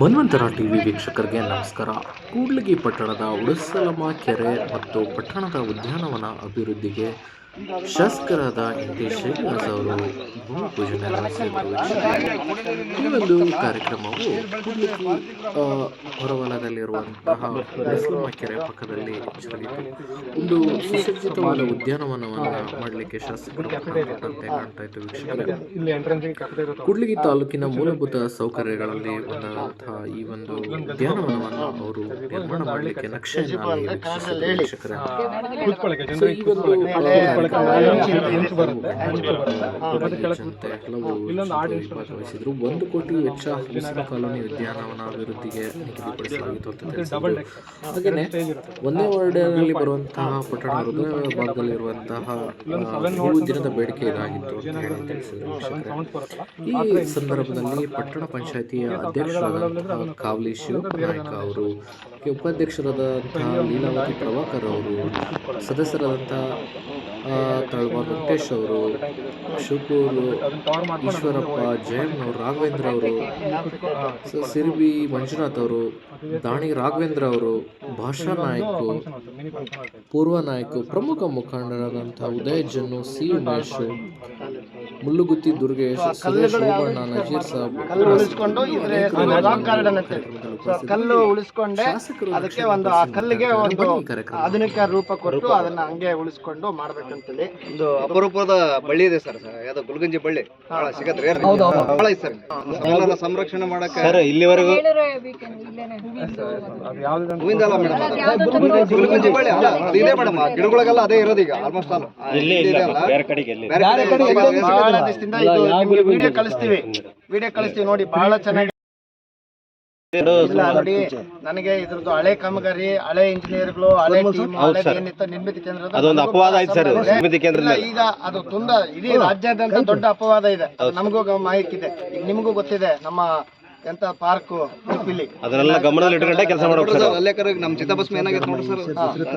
ಮನ್ವಂತರ TV ವೀಕ್ಷಕರಿಗೆ ನಮಸ್ಕಾರ. ಕೂಡ್ಲಿಗಿ ಪಟ್ಟಣದ ಉಡಸಲಮ ಕೆರೆ ಮತ್ತು ಪಟ್ಟಣದ ಉದ್ಯಾನವನ ಅಭಿವೃದ್ಧಿಗೆ ಶಾಸಕರಾದ ಟಿ ಶ್ರೀನಿವಾಸ್ ಅವರು ಭೂಮಿ ಪೂಜೆ ನೆರವೇರಿಸಿದರು ಈ ಒಂದು ಕಾರ್ಯಕ್ರಮವು ಹೊರವಲದಲ್ಲಿರುವಂತಹ ಹೊರವಲಯದಲ್ಲಿರುವಂತಹ ಉಡಸಲಮ ಕೆರೆ ಪಕ್ಕದಲ್ಲಿ ಜರುಗಿತು. ಒಂದು ಸುಸಜ್ಜಿತವಾದ ಉದ್ಯಾನವನವನ್ನು ಮಾಡಲಿಕ್ಕೆ ಶಾಸಕರು ಕಾಣ್ತಾ ಇತ್ತು ವೀಕ್ಷಕರೇ. ಕೂಡ್ಲಿಗಿ ತಾಲೂಕಿನ ಮೂಲಭೂತ ಸೌಕರ್ಯಗಳಲ್ಲಿ ಒಂದಾದಂತಹ ಈ ಒಂದು ಉದ್ಯಾನವನವನ್ನು ಅವರು ನಿರ್ಮಾಣ ಮಾಡಲಿಕ್ಕೆ ನಕ್ಷೆಯನ್ನು ವೀಕ್ಷಿಸಿದ್ರು ವೀಕ್ಷಕರೇ. ಒಂದು ಕೋಟಿ ವೆಚ್ಚ ಕಾಲೋನಿ ಉದ್ಯಾನವನ ಅಭಿವೃದ್ಧಿಗೆ ನಿಗದಿಪಡಿಸಲಾಗಿತ್ತು ಅಂತ ತಿಳಿಸಿದ್ರು. ಹಾಗೆಯೇ ಒಂದೇ ವಾರ್ಡ್ನಲ್ಲಿ ಬರುವಂತಹ ಪಟ್ಟಣ ಹೃದಯ ಭಾಗದಲ್ಲಿರುವಂತಹ ಆ, ದಿನದ ಬೇಡಿಕೆ ಇದಾಗಿತ್ತು ಅಂತ ಹೇಳಿ ತಿಳಿಸಿದ್ರು ವೀಕ್ಷಕರೇ. ಈ ಸಂದರ್ಭದಲ್ಲಿ ಪಟ್ಟಣ ಪಂಚಾಯತಿಯ ಅಧ್ಯಕ್ಷರಾದಂತಹ ಕಾವಲಿ ಶಿವಕುಮಾರ್ ಅವರು ಉಪಾಧ್ಯಕ್ಷರಾದಂತಹ ಲೀಲಾವತಿ ಪ್ರಭಾಕರ್ ಅವರು ಸದಸ್ಯರಾದಂತಹ ತಳವಾರ ವೆಂಕಟೇಶ್ ಅವರು ಶಿವಪೂರು ಈಶ್ವರಪ್ಪ ಜಯಮ್ಮನವರು ರಾಘವೇಂದ್ರ ಅವರು ಸಿರ್ಬಿ ಮಂಜುನಾಥ್ ಅವರು ದಾಣಿ ರಾಘವೇಂದ್ರ ಅವರು ಭಾಷಾ ನಾಯ್ಕು ಪೂರ್ವ ನಾಯಕ ಪ್ರಮುಖ ಮುಖಂಡರಾದಂಥ ಉದಯ ಜನ್ನು ಸಿ ಉಮೇಶ್ ಮುಳ್ಳುಗುತ್ತಿ ದುರ್ಗೇಶ್ ಸುರೇಶ್ ಓಬಣ್ಣ ನಜೀರ್ ಸಾಬ್ ಕಲ್ಲು ಉಳಿಸ್ಕೊಂಡು ಅದಕ್ಕೆ ಒಂದು ಆ ಕಲ್ಲಿಗೆ ಒಂದು ಆಧುನಿಕ ರೂಪ ಕೊಟ್ಟು ಅದನ್ನ ಹಂಗೆ ಉಳಿಸ್ಕೊಂಡು ಮಾಡ್ಬೇಕಂತೇಳಿ. ಒಂದು ಅಪರೂಪದ ಬಳ್ಳಿ ಇದೆ ಸರ್ ಯಾವ್ದೋ ಗುಲ್ಗಂಜಿ ಬಳ್ಳಿ. ಬಹಳ ಸಿಗತ್ತೆ ರೇರ್ ಬಹಳ ಐತೆ ಸರ್. ಎಲ್ಲರ ಸಂರಕ್ಷಣೆ ಮಾಡಕ್ಕೆ ಸರ್ ಇಲ್ಲಿವರೆಗೂ ಅದು ಯಾವ್ದು ಹೂವಿಂದ ಅಲ್ಲ ಮೇಡಮ್ ಗುಲ್ಗಂಜಿ ಬಳ್ಳಿ ಅಲ್ಲ ಅದು ಇದೆ ಮೇಡಮ್. ಗಿಡಗಳಿಗೆಲ್ಲ ಅದೇ ಇರೋದು ಈಗ ಆಲ್ಮೋಸ್ಟ್ ಆಲ್ ಬೇರೆ ಕಡೆಗೆ ದಿವಸದಿಂದ ಇದು? ವಿಡಿಯೋ ಕಳಿಸ್ತೀವಿ. ವಿಡಿಯೋ ಕಳಿಸ್ತೀವಿ ನೋಡಿ ಬಹಳ ಚೆನ್ನಾಗಿ ಇಲ್ಲ ನೋಡಿ ನನಗೆ ಇದ್ರದ್ದು ಹಳೆ ಕಾಮಗಾರಿ ಹಳೆ ಇಂಜಿನಿಯರ್ಗಳು ಹಳೆ ಟೀಮ್ ಹಳೆ ಏನಿತ್ತು ನಿರ್ಮಿತಿ ಕೇಂದ್ರದ ಅದೊಂದು ಅಪವಾದ ಐತೆ ಸರ್. ನಿರ್ಮಿತಿ. ಇಲ್ಲ, ಈಗ ಅದು ತುಂಬಾ ಇಡೀ ರಾಜ್ಯಾದ್ಯಂತ ದೊಡ್ಡ ಅಪವಾದ ಇದೆ. ನಮಗೂ ಮಾಹಿತಿ ಇದೆ ಈಗ ನಿಮಗೂ ಗೊತ್ತಿದೆ ನಮ್ಮ ಎಂತ ಪಾರ್ಕ್ ಉಡುಪಿಲಿ. ಅದನ್ನೆಲ್ಲ ಗಮನದಲ್ಲಿ ಇಟ್ಕೊಂಡೆ ಕೆಲಸ ಮಾಡ್ಬೇಕು ಸರ್ ಅಲ್ಲೇ ಕರೆಗೆ ನಮ್ಮ ಚಿತ್ತಭಸ್ಮ ಏನಾಗೈತೆ ನೋಡಿ ಸರ್.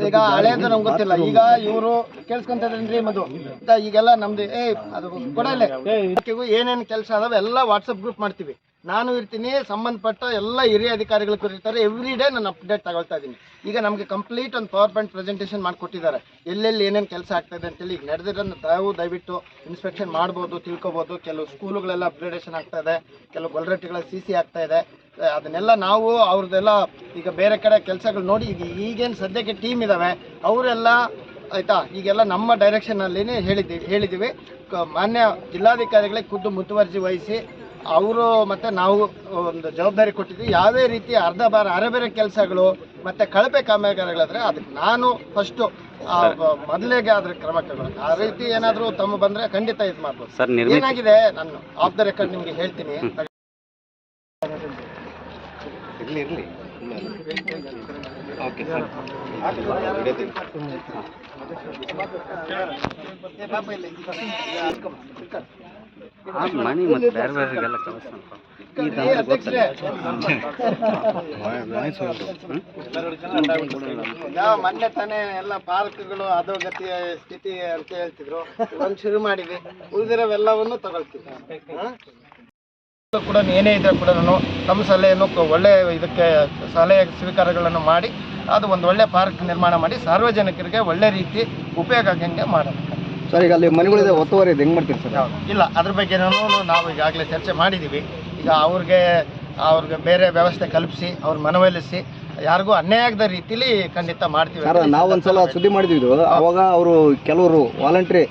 ಈಗ ಹಳೇದು ನಮ್ಗೆ ಗೊತ್ತಿಲ್ಲ. ಈಗ ಇವರು ಕೇಳಿಸ್ಕೊಂತದ್ರಿ ಮದು ಈಗ ಈಗೆಲ್ಲ ನಮ್ದು ಏ ಅದು ಕೊಡಲೆ ಏನೇನು ಕೆಲಸ ಅದಾವೆ ಎಲ್ಲ ವಾಟ್ಸಪ್ ಗ್ರೂಪ್ ಮಾಡ್ತೀವಿ. ನಾನು ಇರ್ತೀನಿ, ಸಂಬಂಧಪಟ್ಟ ಎಲ್ಲ ಹಿರಿಯ ಅಧಿಕಾರಿಗಳು ಇರ್ತಾರೆ. ಎವ್ರಿ ಡೇ ನಾನು ಅಪ್ಡೇಟ್ ತಗೊಳ್ತಾ ಇದ್ದೀನಿ. ಈಗ ನಮಗೆ ಕಂಪ್ಲೀಟ್ ಒಂದು ಪವರ್ ಪಾಯಿಂಟ್ ಪ್ರೆಸೆಂಟೇಷನ್ ಮಾಡಿಕೊಟ್ಟಿದ್ದಾರೆ. ಎಲ್ಲೆಲ್ಲಿ ಏನೇನು ಕೆಲಸ ಆಗ್ತಾ ಇದೆ ಅಂತೇಳಿ ಈಗ ನಡೆದಿರೋದನ್ನ ತಾವು ದಯವಿಟ್ಟು ಇನ್ಸ್ಪೆಕ್ಷನ್ ಮಾಡ್ಬೋದು, ತಿಳ್ಕೊಬೋದು. ಕೆಲವು ಸ್ಕೂಲುಗಳೆಲ್ಲ ಅಪ್ಗ್ರೇಡೇಷನ್ ಆಗ್ತಾ ಇದೆ. ಕೆಲವು ಗೊಲ್ರಟ್ಟಿಗಳ ಸಿ ಸಿ ಆಗ್ತಾ ಇದೆ. ಅದನ್ನೆಲ್ಲ ನಾವು ಅವ್ರದ್ದೆಲ್ಲ ಈಗ ಬೇರೆ ಕಡೆ ಕೆಲಸಗಳು ನೋಡಿ, ಈಗ ಈಗೇನು ಸದ್ಯಕ್ಕೆ ಟೀಮ್ ಇದ್ದಾವೆ ಅವರೆಲ್ಲ ಆಯಿತಾ, ಈಗೆಲ್ಲ ನಮ್ಮ ಡೈರೆಕ್ಷನಲ್ಲಿನೇ ಹೇಳಿದ್ದೀವಿ ಹೇಳಿದ್ದೀವಿ ಮಾನ್ಯ ಜಿಲ್ಲಾಧಿಕಾರಿಗಳಿಗೆ ಖುದ್ದು ಮುತುವರ್ಜಿ ವಹಿಸಿ ಅವರು ಮತ್ತೆ ನಾವು ಒಂದು ಜವಾಬ್ದಾರಿ ಕೊಟ್ಟಿದ್ವಿ ಯಾವುದೇ ರೀತಿ ಅರ್ಧ ಬಾರ ಅರೆಬೇರೆ ಕೆಲಸಗಳು ಮತ್ತೆ ಕಳಪೆ ಕಾಮಗಾರಿಗಳಾದರೆ ಅದಕ್ಕೆ ನಾನು ಫಸ್ಟು ಮೊದಲಿಗೆ ಅದ್ರ ಕ್ರಮ ತಗೊಳ್ಳೋದು ಆ ರೀತಿ ಏನಾದರೂ ತಮ್ಮ ಬಂದ್ರೆ ಖಂಡಿತ ಇದು ಮಾಡ್ಬೋದು. ಏನಾಗಿದೆ ನಾನು ಆಫ್ ದ ರೆಕಾರ್ಡ್ ನಿಮಗೆ ಹೇಳ್ತೀನಿ. ಇರಲಿ ಇರ್ಲಿ. ಓಕೆ ಮಣಿ ಮತ್ತೆ ಬೇರೆ ಬೇರೆಗೆಲ್ಲ ಮೊನ್ನೆ ತಾನೇ ಎಲ್ಲ ಪಾರ್ಕ್ಗಳು ಅಧೋಗತಿಯ ಸ್ಥಿತಿ ಅಂತ ಹೇಳ್ತಿದ್ರು. ಒಂದು ಶುರು ಮಾಡಿವಿ ಉಳಿದಿರೋವೆಲ್ಲವನ್ನು ತಗೊಳ್ತೀವಿ? ಕೂಡ ಏನೇ ಇದ್ರೆ ಕೂಡ ನಾನು ನಮ್ಮ ಸಲಹೆಯನ್ನು ಒಳ್ಳೆಯ ಒಳ್ಳೆ ಇದಕ್ಕೆ ಸಲಹೆ ಸ್ವೀಕಾರಗಳನ್ನು ಮಾಡಿ ಅದು ಒಂದು ಒಳ್ಳೆ ಪಾರ್ಕ್ ನಿರ್ಮಾಣ ಮಾಡಿ ಸಾರ್ವಜನಿಕರಿಗೆ ಒಳ್ಳೆ ರೀತಿ ಉಪಯೋಗ ಆಗಂಗೆ ಮಾಡೋದು ಸರ್ ಈಗ ಅಲ್ಲಿ ಮನೆಗಳಿದೆ ಒತ್ತುವರಿ ಇದೆ ಹೆಂಗ್ ಮಾಡ್ತೀರಿ ಸರ್? ಇಲ್ಲ ಅದ್ರ ಬಗ್ಗೆ ನಾವು ಈಗಾಗಲೇ ಚರ್ಚೆ ಮಾಡಿದ್ದೀವಿ ಈಗ ಅವ್ರಿಗೆ ಅವ್ರಿಗೆ ಬೇರೆ ವ್ಯವಸ್ಥೆ ಕಲ್ಪಿಸಿ ಅವ್ರ ಮನವೊಲಿಸಿ ಯಾರಿಗೂ ಅನ್ಯಾಯ ಆಗದ ರೀತಿಲಿ ಖಂಡಿತ ಮಾಡ್ತೀವಿ. ಸರ್ ನಾವು ಒಂದ್ಸಲ ಸುದ್ದಿ ಮಾಡಿದ್ವಿ ಅವಾಗ ಅವರು ಕೆಲವರು ವಾಲಂಟ್ರಿ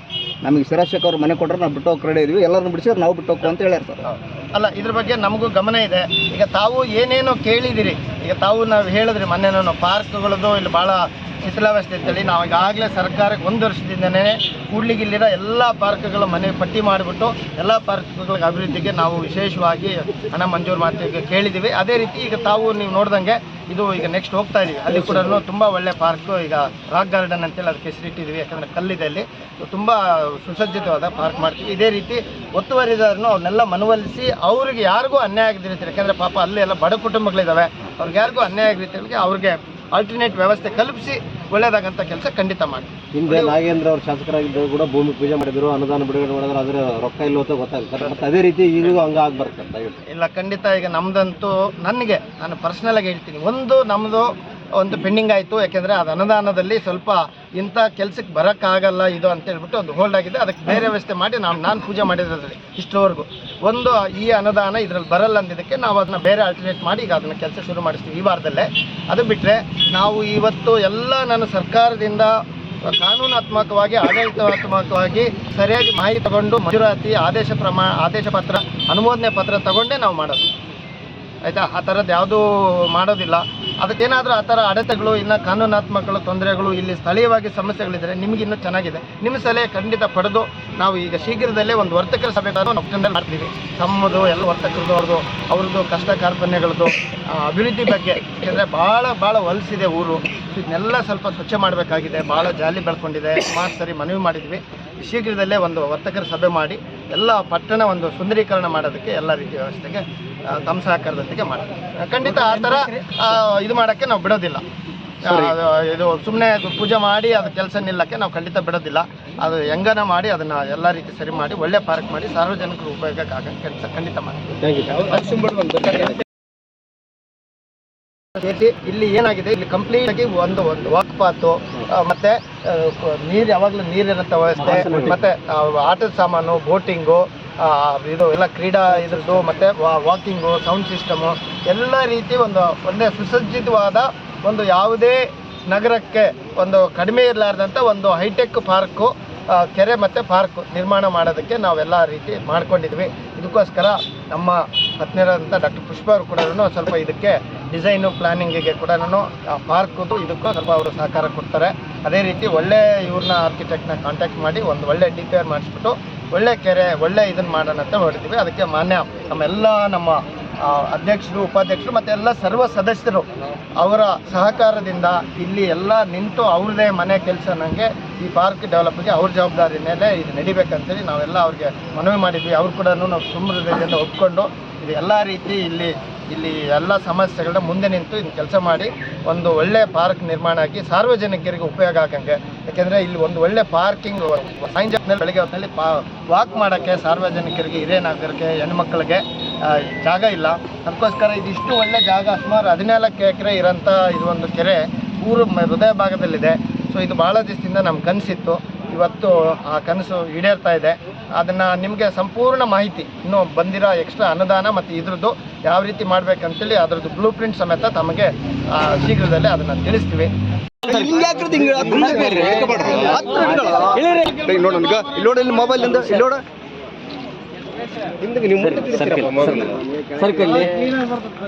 ನಮಗೆ ಶಿರಾಶಕ್ ಅವ್ರು ಮನೆ ಕೊಟ್ಟರೆ ನಾವು ಬಿಟ್ಟು ಹೋಗಿ ರೆಡಿ ಇದೀವಿ ಎಲ್ಲರನ್ನು ಬಿಡಿಸಿದ್ರೆ ನಾವು ಬಿಟ್ಟು ಹೋಗ್ತೀವಿ ಅಂತ ಹೇಳ್ಯಾರ ಸರ್. ಅಲ್ಲ ಇದ್ರ ಬಗ್ಗೆ ನಮಗೂ ಗಮನ ಇದೆ. ಈಗ ತಾವು ಏನೇನೋ ಕೇಳಿದಿರಿ. ಈಗ ತಾವು ನಾವು ಹೇಳಿದ್ರಿ ಮೊನ್ನೆ ನಾನು ಪಾರ್ಕ್ಗಳದ್ದು ಇಲ್ಲಿ ಭಾಳ ಶಿಥಿಲಾವಸ್ಥೆ ಅಂತೇಳಿ ನಾವು ಈಗಾಗಲೇ ಸರ್ಕಾರಕ್ಕೆ ಒಂದು ವರ್ಷದಿಂದನೇ ಕೂಡ್ಲಿಗಿಲ್ಲಿರೋ ಎಲ್ಲ ಪಾರ್ಕ್ಗಳ ಮನೆ ಪಟ್ಟಿ ಮಾಡಿಬಿಟ್ಟು ಎಲ್ಲ ಪಾರ್ಕ್ಗಳ ಅಭಿವೃದ್ಧಿಗೆ ನಾವು ವಿಶೇಷವಾಗಿ ಹಣ ಮಂಜೂರು ಮಾಡ್ತೀವಿ ಕೇಳಿದ್ದೀವಿ. ಅದೇ ರೀತಿ ಈಗ ತಾವು ನೀವು ನೋಡ್ದಂಗೆ ಇದು ಈಗ ನೆಕ್ಸ್ಟ್ ಹೋಗ್ತಾ ಇದೀವಿ. ಅಲ್ಲಿ ಕೂಡ ತುಂಬ ಒಳ್ಳೆ ಪಾರ್ಕು ಈಗ ರಾಕ್ ಗಾರ್ಡನ್ ಅಂತೇಳಿ ಅದಕ್ಕೆ ಹೆಸರಿಟ್ಟಿದ್ದೀವಿ. ಯಾಕಂದರೆ ಕಲ್ಲಿದೆ ಅಲ್ಲಿ. ತುಂಬ ಸುಸಜ್ಜಿತವಾದ ಪಾರ್ಕ್ ಮಾಡ್ತೀವಿ. ಇದೇ ರೀತಿ ಒತ್ತುವರಿದಾರನು ಅವ್ರನ್ನೆಲ್ಲ ಮನವೊಲಿಸಿ ಅವ್ರಿಗೆ ಯಾರಿಗೂ ಅನ್ಯಾಯ ಆಗದಿರುತ್ತೆ ರೀತಿ ಯಾಕಂದರೆ ಪಾಪ ಅಲ್ಲಿ ಎಲ್ಲ ಬಡ ಕುಟುಂಬಗಳಿದ್ದಾವೆ ಅವ್ರಿಗೆ ಯಾರಿಗೂ ಅನ್ಯಾಯ ಆಗಿರುತ್ತೆ ಅವ್ರಿಗೆ ಆಲ್ಟರ್ನೇಟ್ ವ್ಯವಸ್ಥೆ ಕಲ್ಪಿಸಿ ಒಳ್ಳೇದಾಗಂತ ಕೆಲಸ ಖಂಡಿತ ಮಾಡಿ. ಹಿಂದೆ ನಾಗೇಂದ್ರ ಅವರು ಶಾಸಕರಾಗಿದ್ದರು ಕೂಡ ಭೂಮಿ ಪೂಜೆ ಮಾಡಿದ್ರು ಅನುದಾನ ಬಿಡುಗಡೆ ಮಾಡಿದ್ರು ಅದರ ರೊಕ್ಕ ಇಲ್ಲೋ ಅಂತ ಮತ್ತೆ ಅದೇ ರೀತಿ ಈಗಲೂ ಹಂಗ ಆಗ್ಬಾರ್ದು ಇಲ್ಲ ಖಂಡಿತ ಈಗ ನಮ್ದಂತೂ ನನಗೆ ನಾನು ಪರ್ಸ್ನಲ್ ಆಗಿ ಹೇಳ್ತೀನಿ. ಒಂದು ನಮ್ಮದು ಒಂದು ಪೆಂಡಿಂಗ್ ಆಯಿತು, ಯಾಕೆಂದರೆ ಅದು ಅನುದಾನದಲ್ಲಿ ಸ್ವಲ್ಪ ಇಂಥ ಕೆಲಸಕ್ಕೆ ಬರೋಕ್ಕಾಗಲ್ಲ ಇದು ಅಂತ ಹೇಳ್ಬಿಟ್ಟು ಒಂದು ಹೋಲ್ಡ್ ಆಗಿದೆ. ಅದಕ್ಕೆ ಬೇರೆ ವ್ಯವಸ್ಥೆ ಮಾಡಿ ನಾವು, ನಾನು ಪೂಜೆ ಮಾಡಿರೋದ್ರಲ್ಲಿ ಇಷ್ಟರವರೆಗೂ ಒಂದು ಈ ಅನುದಾನ ಇದರಲ್ಲಿ ಬರಲ್ಲ ಅಂದಿದ್ದಕ್ಕೆ ನಾವು ಅದನ್ನ ಬೇರೆ ಆಲ್ಟರ್ನೇಟ್ ಮಾಡಿ ಈಗ ಅದನ್ನ ಕೆಲಸ ಶುರು ಮಾಡಿಸ್ತೀವಿ ಈ ವಾರದಲ್ಲೇ. ಅದು ಬಿಟ್ಟರೆ ನಾವು ಇವತ್ತು ಎಲ್ಲ ನಾನು ಸರ್ಕಾರದಿಂದ ಕಾನೂನಾತ್ಮಕವಾಗಿ, ಆಡಳಿತಾತ್ಮಕವಾಗಿ ಸರಿಯಾಗಿ ಮಾಹಿತಿ ತಗೊಂಡು ಮಂಜೂರಾತಿ, ಆದೇಶ ಪ್ರಮಾಣ ಆದೇಶ ಪತ್ರ, ಅನುಮೋದನೆ ಪತ್ರ ತಗೊಂಡೇ ನಾವು ಮಾಡೋದು. ಆಯಿತಾ? ಆ ಥರದ್ದು ಯಾವುದೂ ಮಾಡೋದಿಲ್ಲ. ಅದಕ್ಕೇನಾದರೂ ಆ ಥರ ಅಡೆತಗಳು ಇನ್ನು ಕಾನೂನಾತ್ಮಕ ತೊಂದರೆಗಳು ಇಲ್ಲಿ ಸ್ಥಳೀಯವಾಗಿ ಸಮಸ್ಯೆಗಳಿದ್ದರೆ ನಿಮಗೆ ಇನ್ನೂ ಚೆನ್ನಾಗಿದೆ. ನಿಮ್ಮ ಸಲಹೆ ಖಂಡಿತ ಪಡೆದು ನಾವು ಈಗ ಶೀಘ್ರದಲ್ಲೇ ಒಂದು ವರ್ತಕರ ಸಭೆ ನಾವು ಮಾಡ್ತೀವಿ. ತಮ್ಮದು, ಎಲ್ಲ ವರ್ತಕರದ್ದು ಅವ್ರದ್ದು ಅವ್ರದ್ದು ಕಷ್ಟ ಕಾರ್ಪಣ್ಯಗಳದ್ದು ಅಭಿವೃದ್ಧಿ ಬಗ್ಗೆ. ಯಾಕೆಂದರೆ ಭಾಳ ಭಾಳ ಹೊಲಸಿದೆ ಊರು. ಇದನ್ನೆಲ್ಲ ಸ್ವಲ್ಪ ಸ್ವಚ್ಛ ಮಾಡಬೇಕಾಗಿದೆ. ಭಾಳ ಜಾಲಿ ಬೆಳ್ಕೊಂಡಿದೆ. ಸುಮಾರು ಸರಿ ಮನವಿ ಮಾಡಿದ್ವಿ. ಶೀಘ್ರದಲ್ಲೇ ಒಂದು ವರ್ತಕರ ಸಭೆ ಮಾಡಿ ಎಲ್ಲ ಪಟ್ಟಣ ಒಂದು ಸುಂದರೀಕರಣ ಮಾಡೋದಕ್ಕೆ ಎಲ್ಲ ರೀತಿಯ ವ್ಯವಸ್ಥೆಗೆ ತಮ್ಮ ಸಹಕಾರದೊಂದಿಗೆ ಮಾಡ್ತೀವಿ ಖಂಡಿತ ಆ ಥರ ಇದು ಮಾಡೋಕ್ಕೆ ನಾವು ಬಿಡೋದಿಲ್ಲ. ಅದು ಇದು ಸುಮ್ಮನೆ ಪೂಜೆ ಮಾಡಿ ಅದು ಕೆಲಸ ನಿಲ್ಲಕ್ಕೆ ನಾವು ಖಂಡಿತ ಬಿಡೋದಿಲ್ಲ. ಅದು ಹೆಂಗನ ಮಾಡಿ ಅದನ್ನು ಎಲ್ಲ ರೀತಿ ಸರಿ ಮಾಡಿ ಒಳ್ಳೆ ಪಾರ್ಕ್ ಮಾಡಿ ಸಾರ್ವಜನಿಕರು ಉಪಯೋಗಕ್ಕೆ ಆಗೋ ಕೆಲಸ ಖಂಡಿತ ಮಾಡ್ತೀವಿ ಸೇರಿಸಿ ಇಲ್ಲಿ ಏನಾಗಿದೆ? ಇಲ್ಲಿ ಕಂಪ್ಲೀಟ್ ಆಗಿ ಒಂದು ಒಂದು ವಾಕ್ ಪಾತು ಮತ್ತೆ ನೀರ್ ಯಾವಾಗ್ಲೂ ನೀರು ಯಾವಾಗಲೂ ನೀರಿರಂಥ ವ್ಯವಸ್ಥೆ ಮತ್ತೆ ಆಟದ ಸಾಮಾನು ಬೋಟಿಂಗು ಇದು ಎಲ್ಲ ಕ್ರೀಡಾ ಇದ್ರದ್ದು ಮತ್ತೆ ವಾಕಿಂಗು ಸೌಂಡ್ ಸಿಸ್ಟಮು ಎಲ್ಲ ರೀತಿ ಒಂದು ಒಂದೇ ಸುಸಜ್ಜಿತವಾದ ಒಂದು ಯಾವುದೇ ನಗರಕ್ಕೆ ಒಂದು ಕಡಿಮೆ ಇರಲಾರ್ದಂಥ ಒಂದು ಹೈಟೆಕ್ ಪಾರ್ಕು ಕೆರೆ ಮತ್ತು ಪಾರ್ಕ್ ನಿರ್ಮಾಣ ಮಾಡೋದಕ್ಕೆ ನಾವೆಲ್ಲ ರೀತಿ ಮಾಡ್ಕೊಂಡಿದ್ವಿ. ಇದಕ್ಕೋಸ್ಕರ ನಮ್ಮ ಹತ್ತಿರಾದಂಥ ಡಾಕ್ಟರ್ ಪುಷ್ಪ ಅವರು ಕೂಡ ಸ್ವಲ್ಪ ಇದಕ್ಕೆ ಡಿಸೈನು ಪ್ಲಾನಿಂಗಿಗೆ ಕೂಡ ಪಾರ್ಕ್ದು ಇದಕ್ಕೂ ಸ್ವಲ್ಪ ಅವರು ಸಹಕಾರ ಕೊಡ್ತಾರೆ. ಅದೇ ರೀತಿ ಒಳ್ಳೆ ಇವ್ರನ್ನ ಆರ್ಕಿಟೆಕ್ಟ್ನ ಕಾಂಟ್ಯಾಕ್ಟ್ ಮಾಡಿ ಒಂದು ಒಳ್ಳೆ ಡಿ ಪಿ ಆರ್ ಮಾಡಿಸ್ಬಿಟ್ಟು ಒಳ್ಳೆ ಕೆರೆ, ಒಳ್ಳೆ ಇದನ್ನು ಮಾಡೋಣ ಅಂತ ಹೊರಡ್ತೀವಿ ಅದಕ್ಕೆ ಮಾನ್ಯ ನಮ್ಮೆಲ್ಲ ನಮ್ಮ ಅಧ್ಯಕ್ಷರು, ಉಪಾಧ್ಯಕ್ಷರು ಮತ್ತು ಎಲ್ಲ ಸರ್ವ ಸದಸ್ಯರು ಅವರ ಸಹಕಾರದಿಂದ ಇಲ್ಲಿ ಎಲ್ಲ ನಿಂತು ಅವ್ರದೇ ಮನೆ ಕೆಲಸ ನನಗೆ ಈ ಪಾರ್ಕ್ ಡೆವಲಪ್ಗೆ ಅವ್ರ ಜವಾಬ್ದಾರಿ ಮೇಲೆ ಇದು ನಡಿಬೇಕಂತೇಳಿ ನಾವೆಲ್ಲ ಅವ್ರಿಗೆ ಮನವಿ ಮಾಡಿದ್ವಿ. ಅವ್ರು ಕೂಡ ನಾವು ಸುಮ್ಮನೆ ಒಪ್ಕೊಂಡು ಇದು ಎಲ್ಲ ರೀತಿ ಇಲ್ಲಿ ಇಲ್ಲಿ ಎಲ್ಲ ಸಮಸ್ಯೆಗಳನ್ನ ಮುಂದೆ ನಿಂತು ಇದು ಕೆಲಸ ಮಾಡಿ ಒಂದು ಒಳ್ಳೆ ಪಾರ್ಕ್ ನಿರ್ಮಾಣ ಆಗಿ ಸಾರ್ವಜನಿಕರಿಗೆ ಉಪಯೋಗ ಆಗಂಗೆ. ಯಾಕೆಂದರೆ ಇಲ್ಲಿ ಒಂದು ಒಳ್ಳೆ ಪಾರ್ಕಿಂಗ್ ಸಾಯಂಕಾಲ ಬೆಳಗ್ಗೆ ಹೊತ್ತಲ್ಲಿ ಪಾ ವಾಕ್ ಮಾಡೋಕ್ಕೆ ಸಾರ್ವಜನಿಕರಿಗೆ, ಹಿರಿಯ ನಾಗರಿಕೆ ಹೆಣ್ಮಕ್ಳಿಗೆ ಜಾಗ ಇಲ್ಲ. ಅದಕ್ಕೋಸ್ಕರ ಇದಿಷ್ಟು ಒಳ್ಳೆ ಜಾಗ ಸುಮಾರು ಹದಿನಾಲ್ಕು ಎಕರೆ ಇರೋಂಥ ಇದು ಒಂದು ಕೆರೆ ಊರು ಹೃದಯ ಭಾಗದಲ್ಲಿದೆ. ಸೊ ಇದು ಭಾಳ ದಿವಸದಿಂದ ನಮ್ಮ ಕನಸಿತ್ತು. ಇವತ್ತು ಆ ಕನಸು ಈಡೇರ್ತಾ ಇದೆ. ಅದನ್ನು ನಿಮಗೆ ಸಂಪೂರ್ಣ ಮಾಹಿತಿ ಇನ್ನೂ ಬಂದಿರೋ ಎಕ್ಸ್ಟ್ರಾ ಅನುದಾನ ಮತ್ತು ಇದ್ರದ್ದು ಯಾವ ರೀತಿ ಮಾಡ್ಬೇಕಂತೇಳಿ ಅದರದ್ದು ಬ್ಲೂ ಪ್ರಿಂಟ್ ಸಮೇತ ತಮಗೆ ಶೀಘ್ರದಲ್ಲೇ ಅದನ್ನು ತಿಳಿಸ್ತೀವಿ. ನೋಡ ಇಲ್ಲಿ ನೋಡ ಇಲ್ಲಿ ಮೊಬೈಲ್ ನೀವು ಸರ್ಕಲ್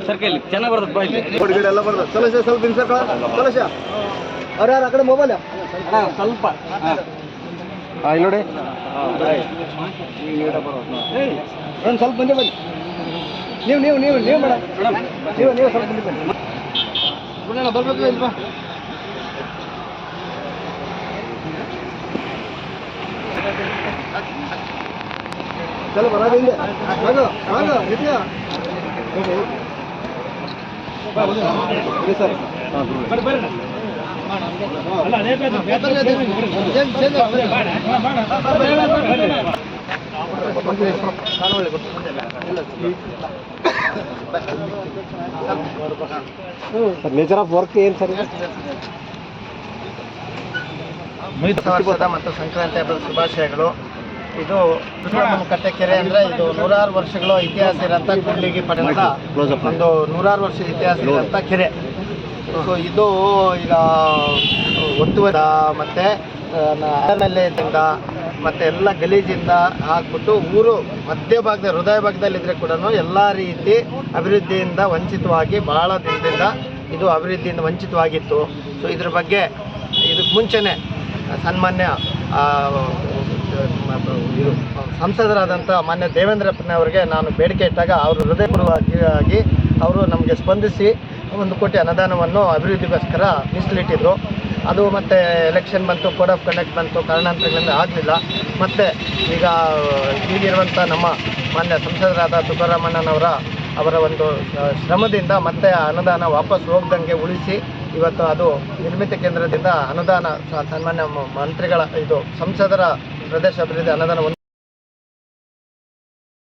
ಸರ್ಕಲ್. ಚೆನ್ನಾಗಿ ಬರ್ತದೆ ಬಾಯ್ಲಿ ಹೊರಗಡೆ ಎಲ್ಲ ಬರ್ತದೆ. ಸಲಶ ಸ್ವಲ್ಪ ಹಿಂಸಕ ಸಲಶ ಅವ್ರು ಯಾರು ಆ ಕಡೆ ಮೊಬೈಲ್ ಸ್ವಲ್ಪ. ಹಾಂ. ನೋಡಿ. ಒಂದು ಸ್ವಲ್ಪ ಬಂದೆ ಬನ್ನಿ. ನೀವು ನೀವು ನೀವು ನೀವು ಮೇಡಮ್ ನೀವು ನೀವು ಸ್ವಲ್ಪ ಬಂದೆ ಬನ್ನಿ. ಬರ್ಬೇಕು ಇಲ್ವಾ ಚಲೋ ಬರೋದು ಹಿಂದೆ ಆಗೋ ಆಗೋ ಇದೆಯಾ sir sir nature of work ಏನು ಸರ್ ಹೊಸ ವರ್ಷದ ಮತ್ತು ಸಂಕ್ರಾಂತಿ ಹಬ್ಬದ ಶುಭಾಶಯಗಳು ಇದು ಕಟ್ಟೆ ಕೆರೆ ಅಂದ್ರೆ ಇದು ನೂರಾರು ವರ್ಷಗಳು ಇತಿಹಾಸ ಇರೋಂಥ ಕುಂಡಿಗೆ ಪಡೆದ ಒಂದು ನೂರಾರು ವರ್ಷದ ಇತಿಹಾಸ ಇರೋಂಥ ಕೆರೆ. ಸೊ ಇದು ಈಗ ಒತ್ತುವದ ಮತ್ತೆ ಆಮೇಲೆದಿಂದ ಮತ್ತೆ ಎಲ್ಲ ಗಲೀಜಿಂದ ಹಾಕ್ಬಿಟ್ಟು ಊರು ಮಧ್ಯ ಭಾಗದ, ಹೃದಯ ಭಾಗದಲ್ಲಿ ಇದ್ರೆ ಕೂಡ ಎಲ್ಲ ರೀತಿ ಅಭಿವೃದ್ಧಿಯಿಂದ ವಂಚಿತವಾಗಿ ಭಾಳ ದಿನದಿಂದ ಇದು ಅಭಿವೃದ್ಧಿಯಿಂದ ವಂಚಿತವಾಗಿತ್ತು. ಸೊ ಇದ್ರ ಬಗ್ಗೆ ಇದಕ್ಕೆ ಮುಂಚೆನೆ ಸನ್ಮಾನ್ಯ ಸಂಸದರಾದಂಥ ಮಾನ್ಯ ದೇವೇಂದ್ರಪ್ಪನವರಿಗೆ ನಾನು ಬೇಡಿಕೆ ಇಟ್ಟಾಗ ಅವರು ಹೃದಯಪೂರ್ವಕವಾಗಿ ಅವರು ನಮಗೆ ಸ್ಪಂದಿಸಿ ಒಂದು ಕೋಟಿ ಅನುದಾನವನ್ನು ಅಭಿವೃದ್ಧಿಗೋಸ್ಕರ ಮೀಸಲಿಟ್ಟಿದ್ರು. ಅದು ಮತ್ತು ಎಲೆಕ್ಷನ್ ಬಂತು ಕೋಡ್ ಆಫ್ ಕಂಡಕ್ಟ್ ಬಂತು, ಕಾರಣಾಂತರಗಳಿಂದ ಆಗಲಿಲ್ಲ. ಮತ್ತು ಈಗ ಈಗಿರುವಂಥ ನಮ್ಮ ಮಾನ್ಯ ಸಂಸದರಾದ ತುಕಾರಾಮಣ್ಣನವರ ಅವರ ಒಂದು ಶ್ರಮದಿಂದ ಮತ್ತೆ ಅನುದಾನ ವಾಪಸ್ ಹೋಗ್ದಂಗೆ ಉಳಿಸಿ ಇವತ್ತು ಅದು ನಿರ್ಮಿತಿ ಕೇಂದ್ರದಿಂದ ಅನುದಾನ ಸನ್ಮಾನ್ಯ ಮಂತ್ರಿಗಳ ಇದು ಸಂಸದರ ಪ್ರದೇಶ ಅಭಿವೃದ್ಧಿ ಅನುದಾನ